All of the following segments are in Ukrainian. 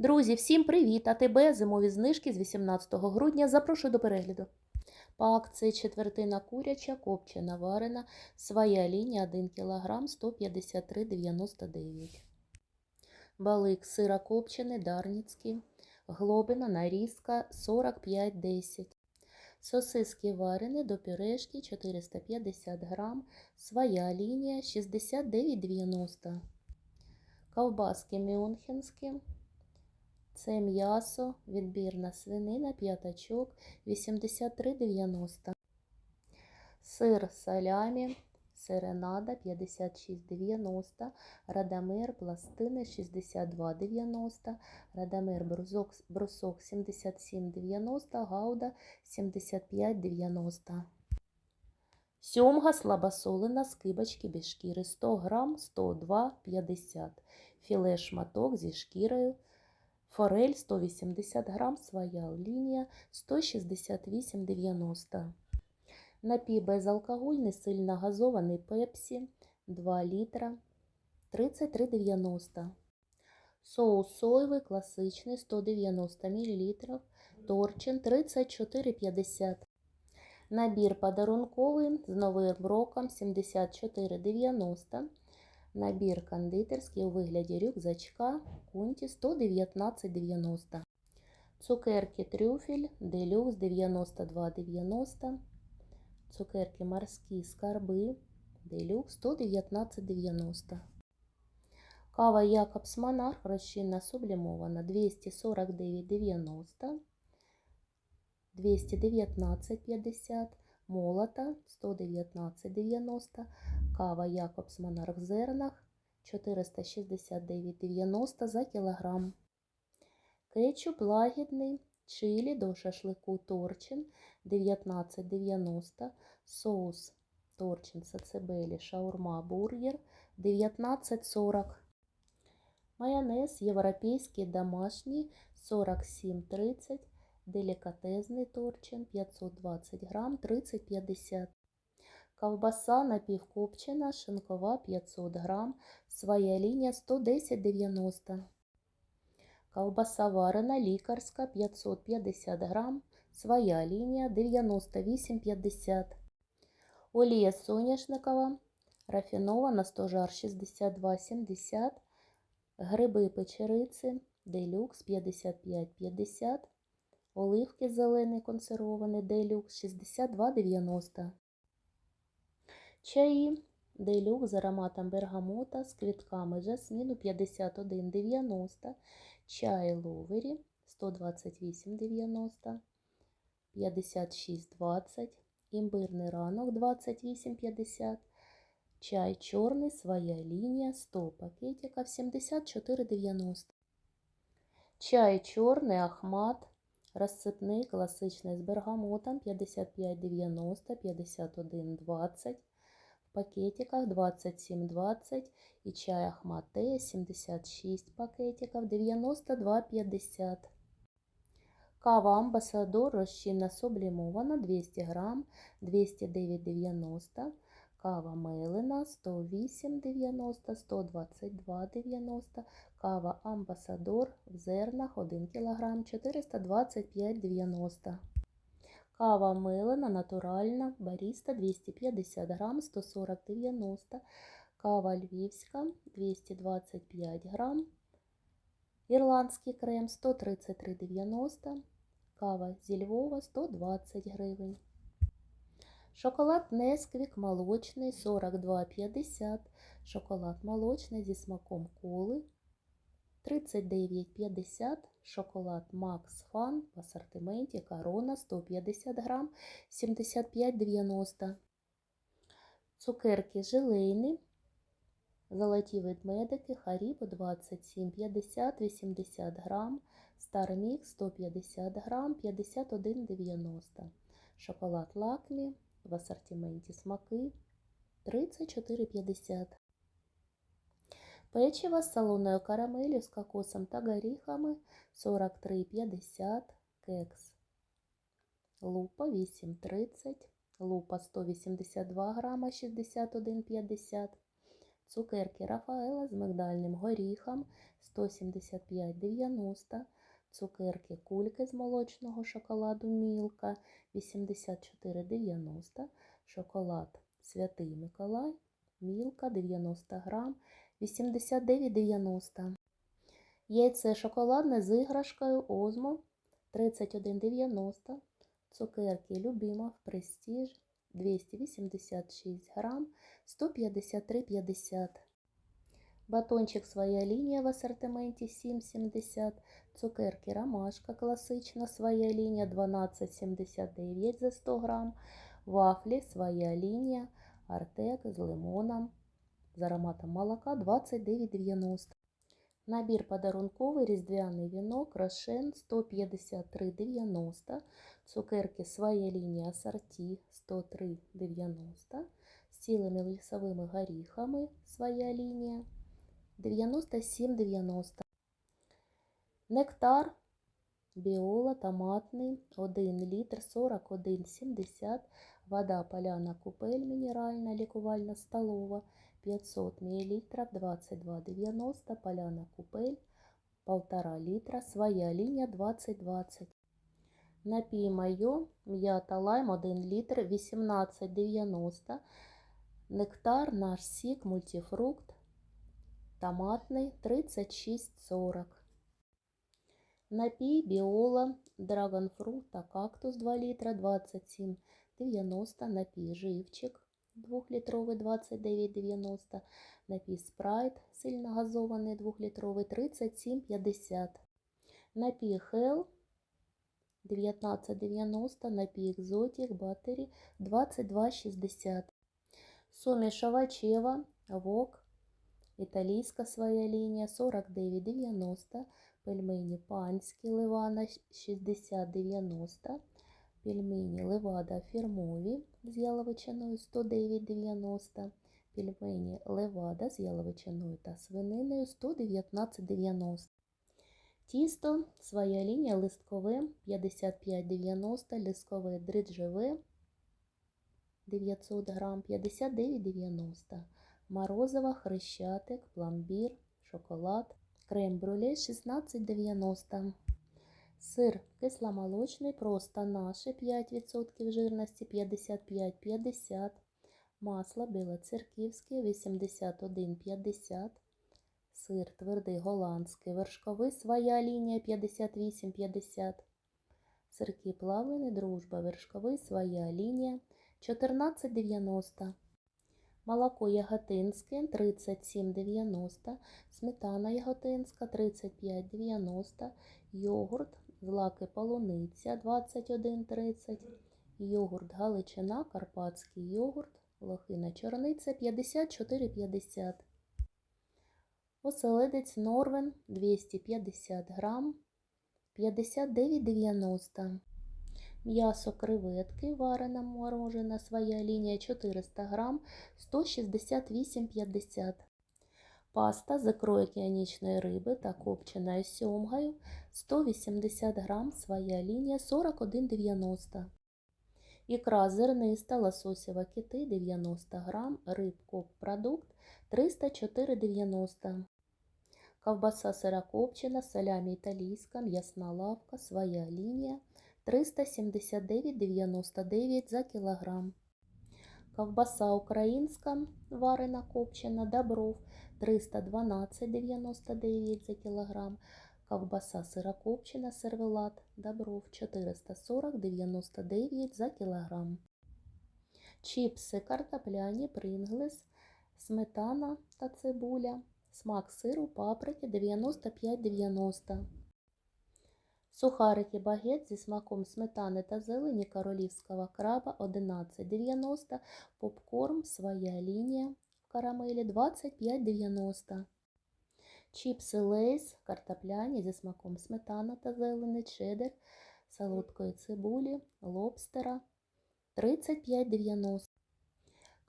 Друзі, всім привіт! АТБ зимові знижки з 18 грудня. Запрошую до перегляду. По акції четвертина куряча, копчена варена, своя лінія 1 кг 153,99. Балик сира копчений, дарницький, глобина, нарізка 45,10. Сосиски варені до пюрешки 450 грам, своя лінія 69,90. Ковбаски мюнхенські. Це м'ясо, відбірна свинина, п'ятачок 83,90. Сир салямі, серенада 56,90. Радамер пластини 62,90. Радамер брусок, брусок 77,90. Гауда 75,90. Сьомга слабосолена з кибочки без шкіри 100 грам 102,50. Філе шматок зі шкірою. Форель 180 грам, своя лінія 168,90. Напій безалкогольний, сильно газований пепсі 2 літра 33,90. Соус соєвий класичний 190 мл. Торчин 34,50. Набір подарунковий з новим роком 74,90. Набір кондитерський у вигляді рюкзачка кунті 119,90. Цукерки трюфель делюкс 92,90. Цукерки морські скарби делюкс 119,90. Кава Якобс Монарх розчинна сублімована 249,90. 219,50. Молота 119,90. Кава Якобс Монарх в зернах 469,90 за кілограм. Кетчуп лагідний, чилі до шашлику торчин 19,90. Соус торчин сацебелі шаурма бургер 19,40. Майонез європейський домашній 47,30. Делікатезний торчин 520 грам 30,50. Ковбаса напівкопчена, шинкова 500 грам, своя лінія 110,90. Ковбаса варена, лікарська 550 грам, своя лінія 98,50. Олія соняшникова, рафінована, стожар 62,70. Гриби печериці, делюкс 55,50. Оливки зелений консервований делюкс 62,90. Чаї делюкс з ароматом бергамота з квітками жасміну 51,90. Чай ловері 128,90. 56,20. Імбирний ранок 28,50. Чай чорний, своя лінія 100 пакетиків 74,90. Чай чорний Ахмат. Розсипний класичний з бергамотом 55,90, 51,20, в пакетиках 27,20 і чай Ахмате 76 пакетиків 92,50. Кава Амбасадор розчинна сублімована 200 грам 209,90. Кава Мелина 108,90, 122,90. Кава Амбасадор в зернах 1 кг 425,90. Кава Мелина натуральна, баріста 250 грам 140,90. Кава Львівська 225 грам. Ірландський крем 133,90. Кава зі Львова 120 гривень. Шоколад Несквік молочний 42,50. Шоколад молочний зі смаком коли 39,50. Шоколад Макс Фан в асортименті Корона 150 грам 75,90. Цукерки желейні. Золоті ведмедики Харібо 27,50 80 грам. Стармікс 150 грам 51,90. Шоколад Лакмі в асортименті смаки 34,50. Печиво з солоною карамелью з кокосом та горіхами 43,50. Кекс. Лупа 8,30. Лупа 182 грама 61,50. Цукерки Рафаела з мигдальним горіхом 175,90. Цукерки кульки з молочного шоколаду Мілка 84,90. Шоколад Святий Миколай Мілка 90 грам 89,90. Яйце шоколадне з іграшкою Озмо 31,90. Цукерки Любимов Престіж 286 грам 153,50. Батончик своя лінія в асортименті 7,70. Цукерки Ромашка класична своя лінія 12,79 за 100 грам. Вафлі своя лінія Артек з лимоном з ароматом молока 29,90. Набір подарунковий різдвяний вінок Рошен 153,90. Цукерки своя лінія асорті 103,90. З цілими лісовими горіхами своя лінія 97,90. Нектар Біола томатний 1 літр 41,70. Вода поляна купель мінеральна лікувальна столова 500 мл 22,90. Поляна купель 1,5 літра. Своя лінія 2020. Напій майо, м'ята лайм 1 літр 18,90. Нектар наш сік мультифрукт томатний 36,40. Напій біола, драгонфрут та кактус 2 літра 27,90. Напій живчик 2-літровий 29,90. Напій спрайт сильногазований 2-літровий 37,50. Напій хел 19,90. Напій екзотик батері 22,60. Суміш овочева, вок, італійська своя лінія 49,90. Пельмені панські ливана 60,90. Пельмені левада фірмові з яловичиною 109,90. Пельмені левада з яловичиною та свининою 119,90. Тісто своя лінія листкове 55,90. Листкове дріжджеве 900 грам 59,90. Морозова, хрещатик, пломбір, шоколад. Крем-брюле 16,90. Сир кисломолочний, просто наше 5% жирності 55,50. Масло білоцерківське 81,50. Сир твердий голландський, вершковий своя лінія 58,50. Сирки плавлені, дружба, вершковий своя лінія 14,90. Молоко яготинське 37,90, сметана яготинська 35,90, йогурт злаки полуниця 21,30, йогурт галичина, карпатський йогурт, лохина чорниця 54,50. Оселедець Норвен 250 грам 59,90. М'ясо креветки варена морожена, своя лінія 400 грам 168,50. Паста з ікрою океанічної риби та копченою сьомгою 180 грам, своя лінія 41,90. Ікра зерниста лососєва кити 90 грам, рибкоп продукт 304,90. Ковбаса сирокопчена, салямі італійська, м'ясна лавка, своя лінія 379,99 за кілограм. Ковбаса українська варена копчена Добров 312,99 за кілограм. Ковбаса сирокопчена сервелат Добров 440,99 за кілограм. Чіпси картопляні Принглес, сметана та цибуля. Смак сиру паприки 95,90. Сухарики багет зі смаком сметани та зелені королівського краба 11,90. Попкорн своя лінія в карамелі 25,90. Чіпси лейс картопляні зі смаком сметана та зелені чеддер, солодкої цибулі, лобстера 35,90.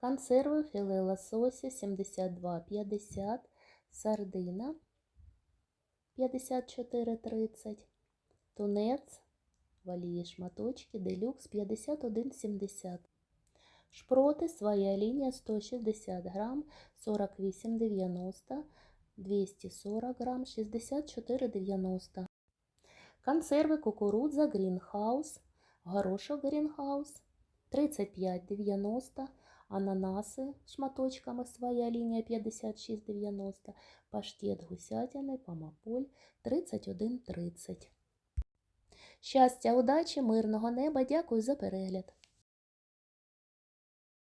Консерви філе лосося 72,50. Сардина 54,30. Тунець, валії шматочки, делюкс 51,70. Шпроти, своя лінія 160 грам, 48,90, 240 грам, 64,90. Консерви кукурудза Грінхаус, горошок Грінхаус 35,90, ананаси шматочками своя лінія 56,90, паштет гусятини, помаполь 31,30. Щастя, удачі, мирного неба. Дякую за перегляд.